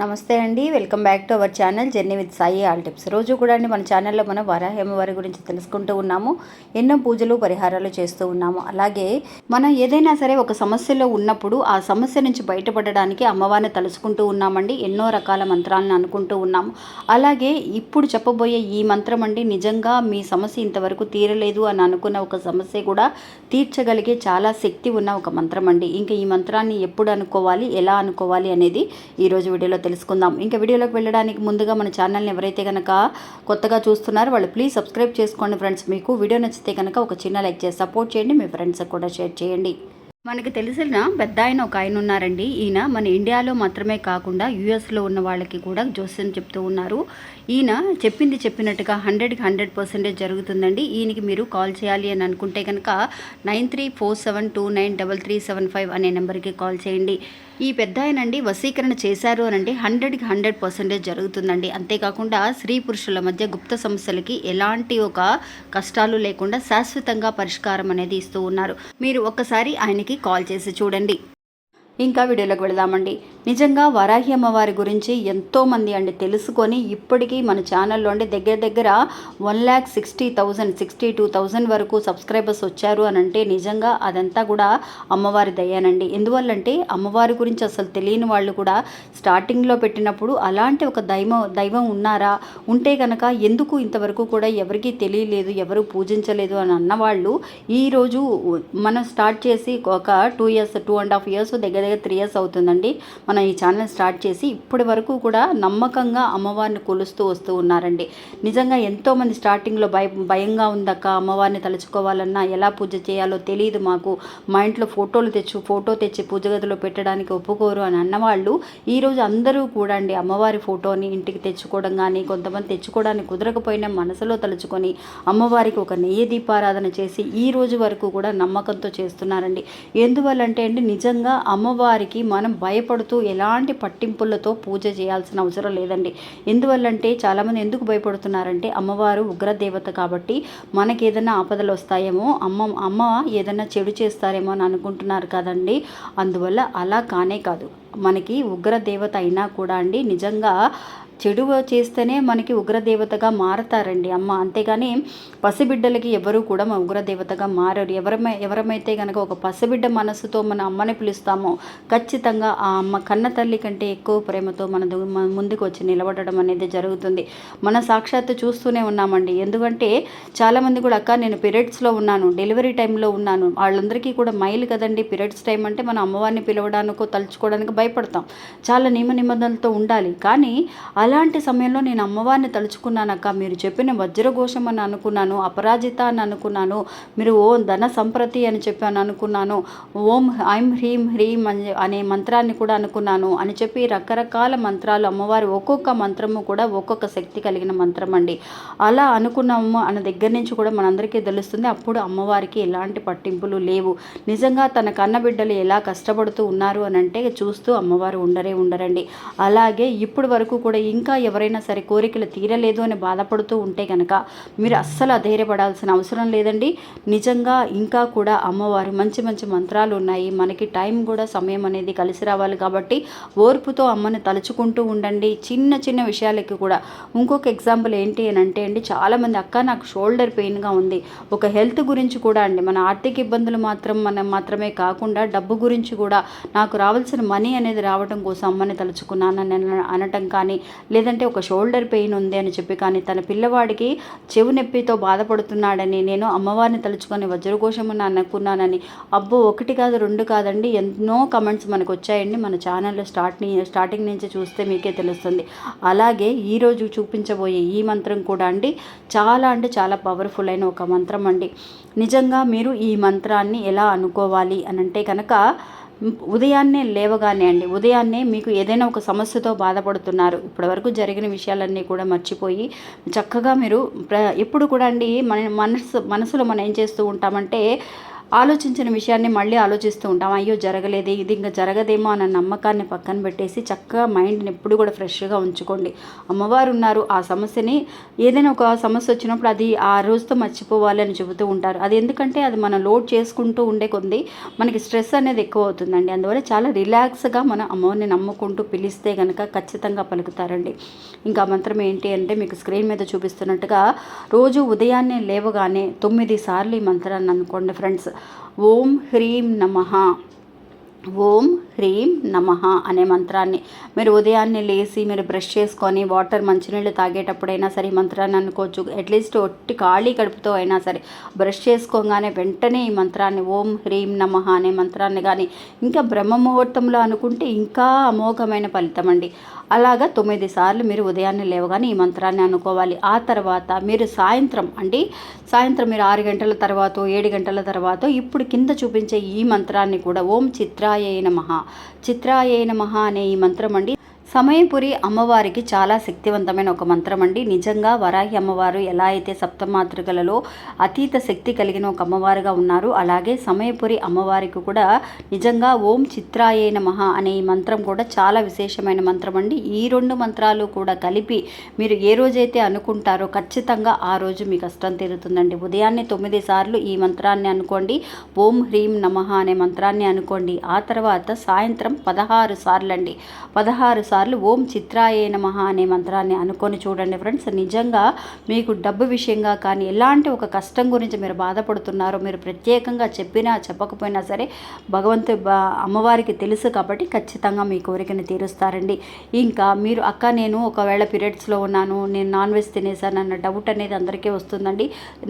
నమస్తే అండి welcome back to our channel journey with Sai all tips. రోజు కూడా అండి మన ఛానల్లో మనం వరాహేమవారి గురించి తెలుసుకుంటూ ఉన్నాము ఎన్నో పూజలు పరిహారాలు చేస్తూ ఉన్నాము. అలాగే మనం ఏదైనా సరే ఒక సమస్యలో ఉన్నప్పుడు ఆ సమస్య నుంచి బయటపడడానికి అమ్మవారిని తలుసుకుంటూ ఉన్నామండి ఎన్నో రకాల మంత్రాలను అనుకుంటూ ఉన్నాము. అలాగే ఇప్పుడు చెప్పబోయే ఈ మంత్రం అండి నిజంగా మీ సమస్య ఇంతవరకు తీరలేదు అని అనుకున్న ఒక సమస్య కూడా తీర్చగలిగే చాలా శక్తి ఉన్న ఒక మంత్రం అండి. ఇంకా ఈ మంత్రాన్ని ఎప్పుడు అనుకోవాలి ఎలా అనుకోవాలి అనేది ఈరోజు వీడియోలో తెలుసుకుందాం. ఇంకా వీడియోలోకి వెళ్ళడానికి ముందుగా మన ఛానల్ని ఎవరైతే కనుక కొత్తగా చూస్తున్నారో వాళ్ళు ప్లీజ్ సబ్స్క్రైబ్ చేసుకోండి ఫ్రెండ్స్. మీకు వీడియో నచ్చితే కనుక ఒక చిన్న లైక్ చేసి సపోర్ట్ చేయండి. మీ ఫ్రెండ్స్కి కూడా షేర్ చేయండి. మనకి తెలిసిన పెద్ద ఆయన ఒక ఆయన ఉన్నారండి. ఈయన మన ఇండియాలో మాత్రమే కాకుండా యూఎస్లో ఉన్న వాళ్ళకి కూడా జోస్యం చెప్తూ ఉన్నారు. ఈయన చెప్పింది చెప్పినట్టుగా హండ్రెడ్కి హండ్రెడ్ పర్సెంటేజ్ జరుగుతుందండి. ఈయనకి మీరు కాల్ చేయాలి అని అనుకుంటే కనుక nine three four seven two nine double three seven five అనే నెంబర్కి కాల్ చేయండి. ఈ పెద్ద ఆయనండి వశీకరణ చేశారు అని అంటే హండ్రెడ్కి హండ్రెడ్ పర్సెంటేజ్ జరుగుతుందండి. అంతేకాకుండా స్త్రీ పురుషుల మధ్య గుప్త సమస్యలకి ఎలాంటి ఒక కష్టాలు లేకుండా శాశ్వతంగా పరిష్కారం అనేది ఇస్తూ ఉన్నారు. మీరు ఒక్కసారి ఆయనకి కాల్ చేసి చూడండి. ఇంకా వీడియోలోకి వెళదామండి. నిజంగా వరాహి అమ్మవారి గురించి ఎంతోమంది అండి తెలుసుకొని ఇప్పటికీ మన ఛానల్లో అండి దగ్గర దగ్గర one lakh sixty thousand sixty two thousand వరకు సబ్స్క్రైబర్స్ వచ్చారు అని అంటే నిజంగా అదంతా కూడా అమ్మవారి దయ్యానండి ఎందువల్లంటే అమ్మవారి గురించి అసలు తెలియని వాళ్ళు కూడా స్టార్టింగ్లో పెట్టినప్పుడు అలాంటి ఒక దైవం దైవం ఉన్నారా? ఉంటే కనుక ఎందుకు ఇంతవరకు కూడా ఎవరికీ తెలియలేదు ఎవరు పూజించలేదు అని అన్నవాళ్ళు ఈరోజు మనం స్టార్ట్ చేసి ఒక two years two and half years దగ్గర దగ్గర త్రీ ఇయర్స్ అవుతుందండి. మనం ఈ ఛానల్ స్టార్ట్ చేసి ఇప్పటి వరకు కూడా నమ్మకంగా అమ్మవారిని కొలుస్తూ వస్తూ ఉన్నారండి. నిజంగా ఎంతోమంది స్టార్టింగ్లో భయ భయంగా ఉందక్క. అమ్మవారిని తలుచుకోవాలన్నా ఎలా పూజ చేయాలో తెలియదు మాకు. మా ఇంట్లో ఫోటోలు తెచ్చు ఫోటో తెచ్చి పూజ గదిలో పెట్టడానికి ఒప్పుకోరు అని అన్నవాళ్ళు ఈరోజు అందరూ కూడా అండి అమ్మవారి ఫోటోని ఇంటికి తెచ్చుకోవడం కానీ కొంతమంది తెచ్చుకోవడానికి కుదరకపోయినా మనసులో తలుచుకొని అమ్మవారికి ఒక నెయ్యి దీపారాధన చేసి ఈ రోజు వరకు కూడా నమ్మకంతో చేస్తున్నారండి. ఎందువల్లంటే అండి నిజంగా అమ్మవారికి మనం భయపడుతూ ఎలాంటి పట్టింపులతో పూజ చేయాల్సిన అవసరం లేదండి. ఎందువల్లంటే చాలామంది ఎందుకు భయపడుతున్నారంటే అమ్మవారు ఉగ్రదేవత కాబట్టి మనకి ఏదైనా ఆపదలు వస్తాయేమో అమ్మ అమ్మ ఏదైనా చెడు చేస్తారేమో అని అనుకుంటున్నారు కదండి. అందువల్ల అలా కానే కాదు. మనకి ఉగ్రదేవత అయినా కూడా అండి నిజంగా చెడు చేస్తేనే మనకి ఉగ్రదేవతగా మారతారండి అమ్మ. అంతేగాని పసిబిడ్డలకి ఎవరు కూడా మా ఉగ్రదేవతగా మారరు. ఎవరమై ఎవరమైతే కనుక ఒక పసిబిడ్డ మనసుతో మన అమ్మని పిలుస్తామో ఖచ్చితంగా ఆ అమ్మ కన్న తల్లి కంటే ఎక్కువ ప్రేమతో మన ముందుకు వచ్చి నిలబడడం అనేది జరుగుతుంది. మన సాక్షాత్తు చూస్తూనే ఉన్నామండి. ఎందుకంటే చాలామంది కూడా అక్క నేను పీరియడ్స్లో ఉన్నాను డెలివరీ టైంలో ఉన్నాను. వాళ్ళందరికీ కూడా మైల్ కదండి. పీరియడ్స్ టైం అంటే మన అమ్మవారిని పిలవడానికో తలుచుకోవడానికి భయపడతాం. చాలా నియమ నిబంధనలతో ఉండాలి. కానీ అలాంటి సమయంలో నేను అమ్మవారిని తలుచుకున్నానక్క మీరు చెప్పిన వజ్రఘోషం అని అనుకున్నాను అపరాజిత అని అనుకున్నాను మీరు ఓం ధన సంప్రతి అని చెప్పాను అనుకున్నాను ఓం ఐం హ్రీం హ్రీం అనే మంత్రాన్ని కూడా అనుకున్నాను అని చెప్పి రకరకాల మంత్రాలు అమ్మవారి ఒక్కొక్క మంత్రము కూడా ఒక్కొక్క శక్తి కలిగిన మంత్రం అండి. అలా అనుకున్నాము అన్న దగ్గర నుంచి కూడా మనందరికీ తెలుస్తుంది అప్పుడు అమ్మవారికి ఎలాంటి పట్టింపులు లేవు. నిజంగా తన కన్న బిడ్డలు ఎలా కష్టపడుతూ ఉన్నారు అని అంటే చూస్తూ అమ్మవారు ఉండరే ఉండరండి. అలాగే ఇప్పుడు వరకు కూడా ఇంకా ఎవరైనా సరే కోరికలు తీరలేదు అని బాధపడుతూ ఉంటే కనుక మీరు అస్సలు అధైర్యపడాల్సిన అవసరం లేదండి. నిజంగా ఇంకా కూడా అమ్మవారు మంచి మంచి మంత్రాలు ఉన్నాయి. మనకి టైం కూడా సమయం అనేది కలిసి రావాలి కాబట్టి ఓర్పుతో అమ్మని తలుచుకుంటూ ఉండండి. చిన్న చిన్న విషయాలకి కూడా. ఇంకొక ఎగ్జాంపుల్ ఏంటి అని అంటే అండి చాలామంది అక్క నాకు షోల్డర్ పెయిన్గా ఉంది. ఒక హెల్త్ గురించి కూడా అండి మన ఆర్థిక ఇబ్బందులు మాత్రం మనం మాత్రమే కాకుండా డబ్బు గురించి కూడా నాకు రావాల్సిన మనీ అనేది రావడం కోసం అమ్మని తలుచుకున్నానని అన- అనటం కానీ లేదంటే ఒక షోల్డర్ పెయిన్ ఉంది అని చెప్పి కానీ తన పిల్లవాడికి చెవు నొప్పితో బాధపడుతున్నాడని నేను అమ్మవారిని తలుచుకొని వజ్రకోశము అనుకున్నానని అబ్బో ఒకటి కాదు రెండు కాదండి. ఎన్నో కమెంట్స్ మనకు వచ్చాయండి మన ఛానల్లో స్టార్ట్ స్టార్టింగ్ నుంచి చూస్తే మీకే తెలుస్తుంది. అలాగే ఈరోజు చూపించబోయే ఈ మంత్రం కూడా అండి చాలా అంటే చాలా పవర్ఫుల్ అయిన ఒక మంత్రం అండి. నిజంగా మీరు ఈ మంత్రాన్ని ఎలా అనుకోవాలి అని అంటే కనుక ఉదయాన్నే లేవగానే అండి ఉదయాన్నే మీకు ఏదైనా ఒక సమస్యతో బాధపడుతున్నారు ఇప్పటివరకు జరిగిన విషయాలన్నీ కూడా మర్చిపోయి చక్కగా మీరు ప్ర ఎప్పుడు కూడా అండి మన మనసు మనసులో మనం ఏం చేస్తూ ఉంటామంటే ఆలోచించిన విషయాన్ని మళ్ళీ ఆలోచిస్తూ ఉంటాం. అయ్యో జరగలేదు ఇది ఇంకా జరగదేమో అన్న నమ్మకాన్ని పక్కన పెట్టేసి చక్కగా మైండ్ని ఎప్పుడు కూడా ఫ్రెష్గా ఉంచుకోండి. అమ్మవారు ఉన్నారు ఆ సమస్యని ఏదైనా ఒక సమస్య వచ్చినప్పుడు అది ఆ రోజుతో మర్చిపోవాలి అని చెబుతూ ఉంటారు. అది ఎందుకంటే అది మనం లోడ్ చేసుకుంటూ ఉండే కొద్ది మనకి స్ట్రెస్ అనేది ఎక్కువ అవుతుందండి. అందువల్ల చాలా రిలాక్స్గా మనం అమ్మవారిని నమ్ముకుంటూ పిలిస్తే కనుక ఖచ్చితంగా పలుకుతారండి. ఇంకా మంత్రం ఏంటి అంటే మీకు స్క్రీన్ మీద చూపిస్తున్నట్టుగా రోజు ఉదయాన్నే లేవగానే తొమ్మిది సార్లు ఈ మంత్రాన్ని అనుకోండి ఫ్రెండ్స్. ఓం హ్రీం నమః. ఓం హ్రీం నమ అనే మంత్రాన్ని మీరు ఉదయాన్నే లేచి మీరు బ్రష్ చేసుకొని వాటర్ మంచినీళ్ళు తాగేటప్పుడైనా సరే ఈ మంత్రాన్ని అనుకోవచ్చు. అట్లీస్ట్ ఒట్టి ఖాళీ కడుపుతో అయినా సరే బ్రష్ చేసుకోగానే వెంటనే ఈ మంత్రాన్ని ఓం హ్రీం నమ అనే మంత్రాన్ని కానీ ఇంకా బ్రహ్మ ముహూర్తంలో అనుకుంటే ఇంకా అమోఘమైన ఫలితం అండి. అలాగా తొమ్మిది సార్లు మీరు ఉదయాన్నే లేవగానే ఈ మంత్రాన్ని అనుకోవాలి. ఆ తర్వాత మీరు సాయంత్రం అండి సాయంత్రం మీరు ఆరు గంటల తర్వాత ఏడు గంటల తర్వాత ఇప్పుడు కింద చూపించే ఈ మంత్రాన్ని కూడా ఓం చిత్రాయ మహా చిత్రాయ మహా అనే ఈ మంత్రం అండి సమయపురి అమ్మవారికి చాలా శక్తివంతమైన ఒక మంత్రం అండి. నిజంగా వరాహి అమ్మవారు ఎలా అయితే సప్తమాతృకలలో అతీత శక్తి కలిగిన ఒక అమ్మవారుగా ఉన్నారు అలాగే సమయపురి అమ్మవారికి కూడా నిజంగా ఓం చిత్రాయ నమః అనే ఈ మంత్రం కూడా చాలా విశేషమైన మంత్రం అండి. ఈ రెండు మంత్రాలు కూడా కలిపి మీరు ఏ రోజైతే అనుకుంటారో ఖచ్చితంగా ఆ రోజు మీ కష్టం తీరుతుందండి. ఉదయాన్నే తొమ్మిది సార్లు ఈ మంత్రాన్ని అనుకోండి ఓం హ్రీం నమః అనే మంత్రాన్ని అనుకోండి. ఆ తర్వాత సాయంత్రం పదహారు సార్లు అండి పదహారు సార్లు ఓం చిత్రాయే నమః అనే మంత్రాన్ని అనుకొని చూడండి ఫ్రెండ్స్. నిజంగా మీకు డబ్బు విషయంగా కానీ ఎలాంటి ఒక కష్టం గురించి మీరు బాధపడుతున్నారో మీరు ప్రత్యేకంగా చెప్పినా చెప్పకపోయినా సరే భగవంతు అమ్మవారికి తెలుసు కాబట్టి ఖచ్చితంగా మీ కోరికను తీరుస్తారండి. ఇంకా మీరు అక్క నేను ఒకవేళ పీరియడ్స్లో ఉన్నాను నేను నాన్ వెజ్ తినేసాను అన్న డౌట్ అనేది అందరికీ వస్తుందండి.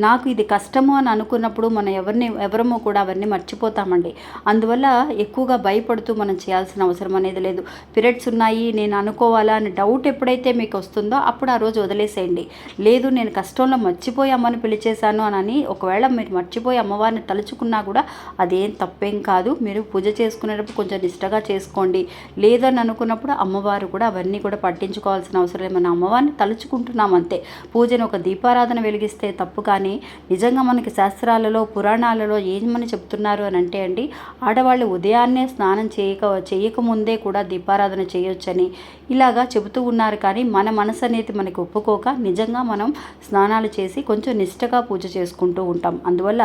నాకు ఇది కష్టము అని అనుకున్నప్పుడు మనం ఎవరిని ఎవరమో కూడా అవన్నీ మర్చిపోతామండి. అందువల్ల ఎక్కువగా భయపడుతూ మనం చేయాల్సిన అవసరం అనేది లేదు. పీరియడ్స్ ఉన్నాయి నేను అనుకోవాలా అని డౌట్ ఎప్పుడైతే మీకు వస్తుందో అప్పుడు ఆ రోజు వదిలేసేయండి. లేదు నేను కష్టంలో మర్చిపోయి అమ్మని పిలిచేశాను అని అని ఒకవేళ మీరు మర్చిపోయి అమ్మవారిని తలుచుకున్నా కూడా అదేం తప్పేం కాదు. మీరు పూజ చేసుకునేటప్పుడు కొంచెం నిష్టగా చేసుకోండి. లేదని అనుకున్నప్పుడు అమ్మవారు కూడా అవన్నీ కూడా పట్టించుకోవాల్సిన అవసరం లేదు. మన అమ్మవారిని తలుచుకుంటున్నాం అంతే. పూజను ఒక దీపారాధన వెలిగిస్తే తప్పు కానీ నిజంగా మనకి శాస్త్రాలలో పురాణాలలో ఏమని చెప్తున్నారు అని అంటే అండి ఆడవాళ్ళు ఉదయాన్నే స్నానం చేయక చేయకముందే కూడా దీపారాధన చేయొచ్చని ఇలాగా చెబుతూ ఉన్నారు కానీ మన మనసు అనేది మనకి ఒప్పుకోక నిజంగా మనం స్నానాలు చేసి కొంచెం నిష్టగా పూజ చేసుకుంటూ ఉంటాం. అందువల్ల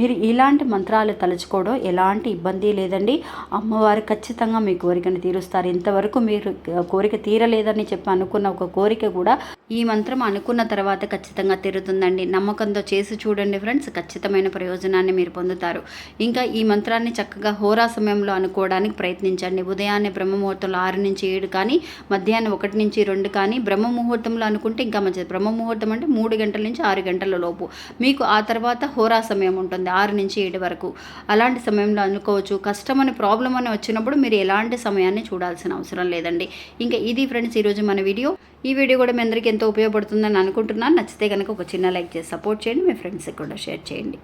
మీరు ఇలాంటి మంత్రాలు తలుచుకోవడం ఎలాంటి ఇబ్బంది లేదండి. అమ్మవారు ఖచ్చితంగా మీ కోరికను తీరుస్తారు. ఇంతవరకు మీరు కోరిక తీరలేదని చెప్పి అనుకున్న ఒక కోరిక కూడా ఈ మంత్రం అనుకున్న తర్వాత ఖచ్చితంగా తిరుగుతుందండి. నమ్మకంతో చేసి చూడండి ఫ్రెండ్స్. ఖచ్చితమైన ప్రయోజనాన్ని మీరు పొందుతారు. ఇంకా ఈ మంత్రాన్ని చక్కగా హోరా సమయంలో అనుకోవడానికి ప్రయత్నించండి. ఉదయాన్నే బ్రహ్మ ముహూర్తంలో ఆరు నుంచి ఏడు కానీ మధ్యాహ్నం ఒకటి నుంచి రెండు కానీ బ్రహ్మ ముహూర్తంలో అనుకుంటే ఇంకా మంచిది. బ్రహ్మ ముహూర్తం అంటే మూడు గంటల నుంచి ఆరు గంటల లోపు. మీకు ఆ తర్వాత హోరా సమయం ఉంటుంది ఆరు నుంచి ఏడు వరకు. అలాంటి సమయంలో అనుకోవచ్చు. కష్టం అని ప్రాబ్లం అని వచ్చినప్పుడు మీరు ఎలాంటి సమయాన్ని చూడాల్సిన అవసరం లేదండి. ఇంకా ఇది ఫ్రెండ్స్ ఈరోజు మన వీడియో. ఈ వీడియో కూడా మీ అందరికీ ఎంతో ఉపయోగపడుతుందని అనుకుంటున్నాను. నచ్చితే కనుక ఒక చిన్న లైక్ చేసి సపోర్ట్ చేయండి. మీ ఫ్రెండ్స్కి కూడా షేర్ చేయండి.